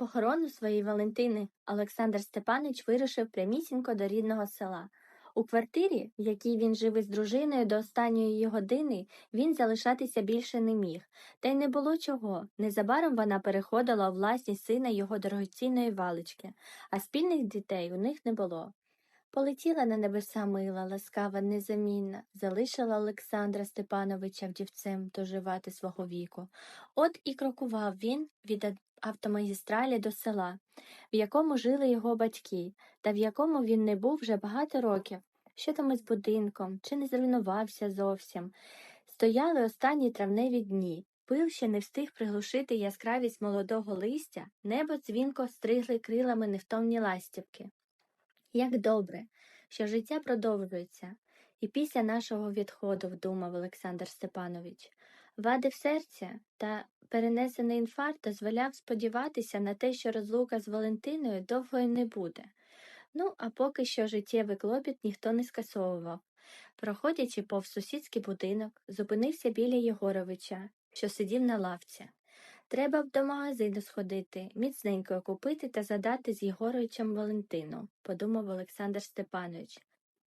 похорону своєї Валентини Олександр Степанович вирушив прямісінько до рідного села. У квартирі, в якій він жив із дружиною до останньої години, він залишатися більше не міг, та й не було чого. Незабаром вона переходила у власність сина його дорогоцінної валички, а спільних дітей у них не було. Полетіла на небеса мила, ласкава, незамінна, залишила Олександра Степановича вдівцем доживати свого віку. От і крокував він від автомагістралі до села, в якому жили його батьки, та в якому він не був вже багато років. Що там із будинком, чи не зруйнувався зовсім. Стояли останні травневі дні. Пил ще не встиг приглушити яскравість молодого листя, небо дзвінко стригли крилами невтомні ластівки. Як добре, що життя продовжується, і після нашого відходу, вдумав Олександр Степанович. Вади серця та перенесений інфаркт дозволяв сподіватися на те, що розлука з Валентиною довгою не буде. Ну, а поки що життєвий клопіт ніхто не скасовував. Проходячи повз сусідський будинок, зупинився біля Єгоровича, що сидів на лавці. Треба б до магазину сходити, міцненько купити та задати з Єгоровичем Валентину, подумав Олександр Степанович.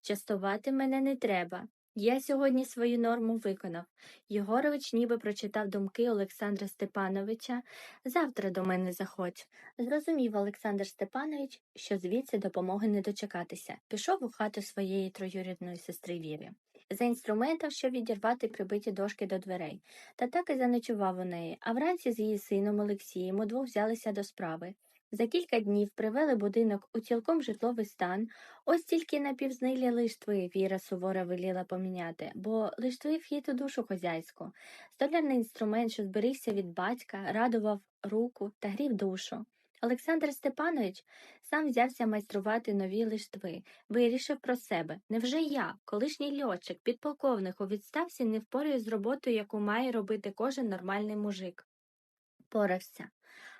Частувати мене не треба. Я сьогодні свою норму виконав. Єгорович ніби прочитав думки Олександра Степановича. Завтра до мене заходь. Зрозумів Олександр Степанович, що звідси допомоги не дочекатися. Пішов у хату своєї троюрідної сестри Вірі. За інструментом, щоб відірвати прибиті дошки до дверей. Та так і заночував у неї, а вранці з її сином Олексієм удвох взялися до справи. За кілька днів привели будинок у цілком житловий стан, ось тільки напівзнилі лиштви Віра суворо веліла поміняти, бо лиштви вхід у душу хозяйську. Столярний інструмент, що зберігся від батька, радував руку та грів душу. Олександр Степанович сам взявся майструвати нові лиштви, вирішив про себе. Невже я, колишній льотчик, підполковник у відставці, не впорюю з роботою, яку має робити кожен нормальний мужик? Порався.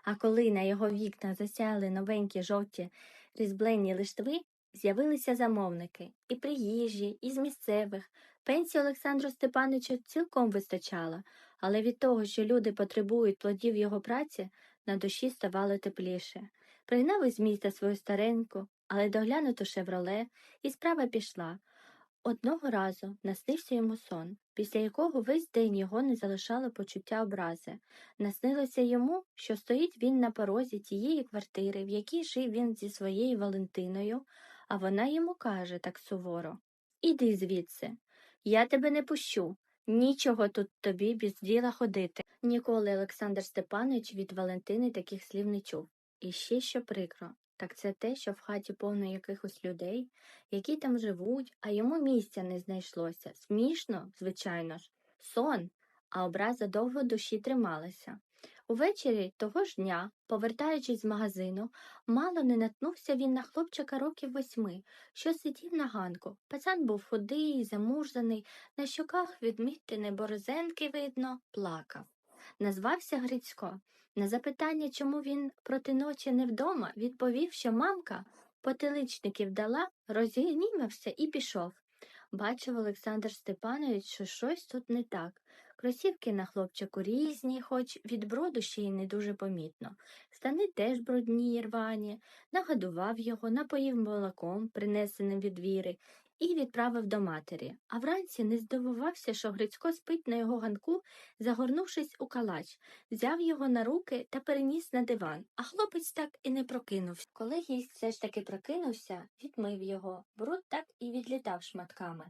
А коли на його вікна засяяли новенькі жовті різьблені лиштви, з'явилися замовники і приїжджі, і з місцевих. Пенсії Олександру Степановичу цілком вистачало, але від того, що люди потребують плодів його праці, на душі ставало тепліше. Пригнав із міста свою стареньку, але доглянуту шевроле, і справа пішла. Одного разу наснився йому сон, після якого весь день його не залишало почуття образи. Наснилося йому, що стоїть він на порозі тієї квартири, в якій жив він зі своєю Валентиною, а вона йому каже так суворо Іди звідси, я тебе не пущу. Нічого тут тобі без діла ходити. Ніколи Олександр Степанович від Валентини таких слів не чув. І ще що прикро, так це те, що в хаті повно якихось людей, які там живуть, а йому місця не знайшлося. Смішно, звичайно ж, сон, а образа довго душі трималася. Увечері того ж дня, повертаючись з магазину, мало не наткнувся він на хлопчика років восьми, що сидів на ганку. Пацан був худий, замурзаний, на щоках відмітини борозенки видно, плакав. Назвався Грицько. На запитання, чому він проти ночі не вдома, відповів, що мамка потиличників дала, розігнімався і пішов. Бачив Олександр Степанович, що щось тут не так. Кросівки на хлопчику різні, хоч від броду ще й не дуже помітно. Штани теж брудні й рвані, нагодував його, напоїв молоком, принесеним від віри, і відправив до матері. А вранці не здивувався, що Грицько спить на його ганку, загорнувшись у калач, взяв його на руки та переніс на диван, а хлопець так і не прокинувся. Коли гість все ж таки прокинувся, відмив його, бруд так і відлітав шматками.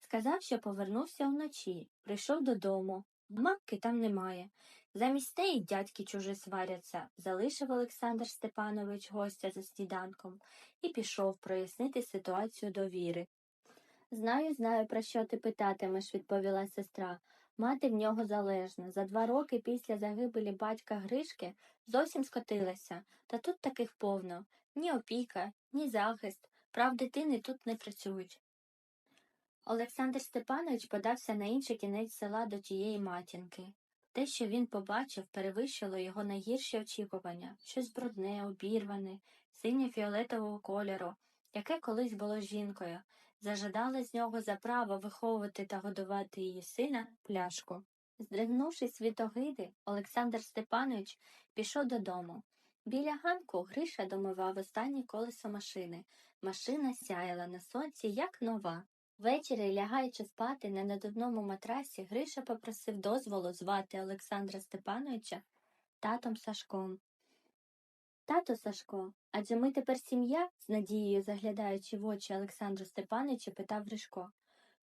Сказав, що повернувся вночі, прийшов додому. Мамки там немає. Замість неї дядьки чужі сваряться, залишив Олександр Степанович гостя за сніданком і пішов прояснити ситуацію до віри. Знаю, знаю, про що ти питатимеш, відповіла сестра. Мати в нього залежна. За два роки після загибелі батька Гришки зовсім скотилася, та тут таких повно. Ні опіка, ні захист, прав дитини тут не працюють. Олександр Степанович подався на інший кінець села до тієї матінки. Те, що він побачив, перевищило його найгірші очікування щось брудне, обірване, синьо-фіолетового кольору, яке колись було жінкою, зажадала з нього за право виховувати та годувати її сина пляшку. Здригнувшись від огиди, Олександр Степанович пішов додому. Біля ганку Гриша домивав останнє колесо машини. Машина сяяла на сонці, як нова. Ввечері, лягаючи спати на надувному матрасі, Гриша попросив дозволу звати Олександра Степановича татом Сашком. Тато Сашко, адже ми тепер сім'я? з надією заглядаючи в очі Олександру Степановичу, питав Гришко.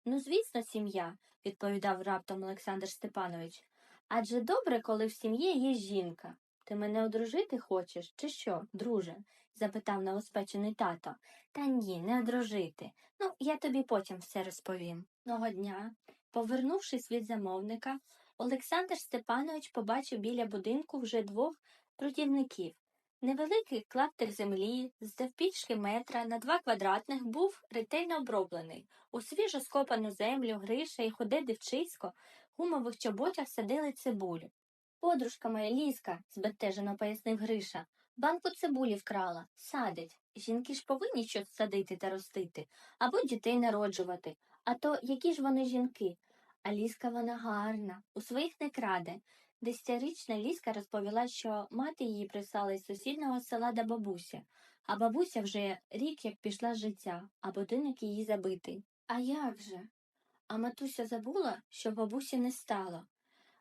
Ну, звісно, сім'я, відповідав раптом Олександр Степанович. Адже добре, коли в сім'ї є жінка. Ти мене одружити хочеш, чи що, друже? запитав новоспечений тато. Та ні, не одружити. Ну, я тобі потім все розповім. Одного дня, повернувшись від замовника, Олександр Степанович побачив біля будинку вже двох трудівників. Невеликий клаптик землі з завпічки метра на два квадратних був ретельно оброблений. У свіжо скопану землю Гриша і худе дівчисько гумових чоботях садили цибулю. Подружка моя ліска, збентежено пояснив Гриша, банку цибулі вкрала, садить. Жінки ж повинні щось садити та ростити, або дітей народжувати. А то які ж вони жінки? А ліска вона гарна, у своїх не краде. Десятирічна ліска розповіла, що мати її прислала із сусіднього села до бабусі, а бабуся вже рік як пішла з життя, а будинок її забитий. А як же? А матуся забула, що бабусі не стало.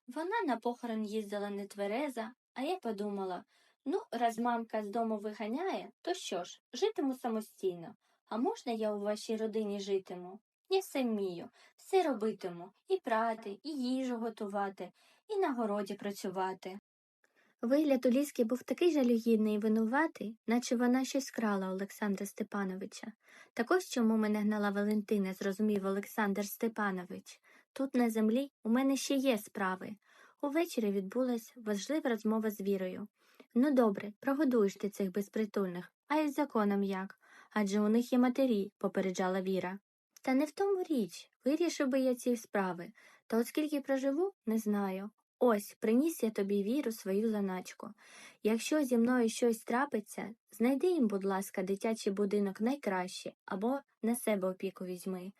Вона на похорон їздила не твереза, а я подумала, ну, раз мамка з дому виганяє, то що ж, житиму самостійно. А можна я у вашій родині житиму? Я все вмію, все робитиму, і прати, і їжу готувати, і на городі працювати. Вигляд у ліски був такий жалюгідний і винуватий, наче вона щось крала Олександра Степановича. Також чому мене гнала Валентина, зрозумів Олександр Степанович. Тут на землі у мене ще є справи. Увечері відбулась важлива розмова з Вірою. Ну добре, прогодуєш ти цих безпритульних, а із законом як? Адже у них є матері, попереджала Віра. Та не в тому річ, вирішив би я ці справи, та от скільки проживу, не знаю. Ось, приніс я тобі віру свою заначку. Якщо зі мною щось трапиться, знайди їм, будь ласка, дитячий будинок найкраще або на себе опіку візьми.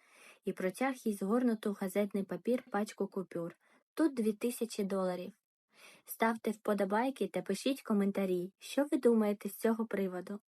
І протяг їй згорнуту газетний папір пачку купюр. Тут дві тисячі доларів. Ставте вподобайки та пишіть коментарі, що ви думаєте з цього приводу.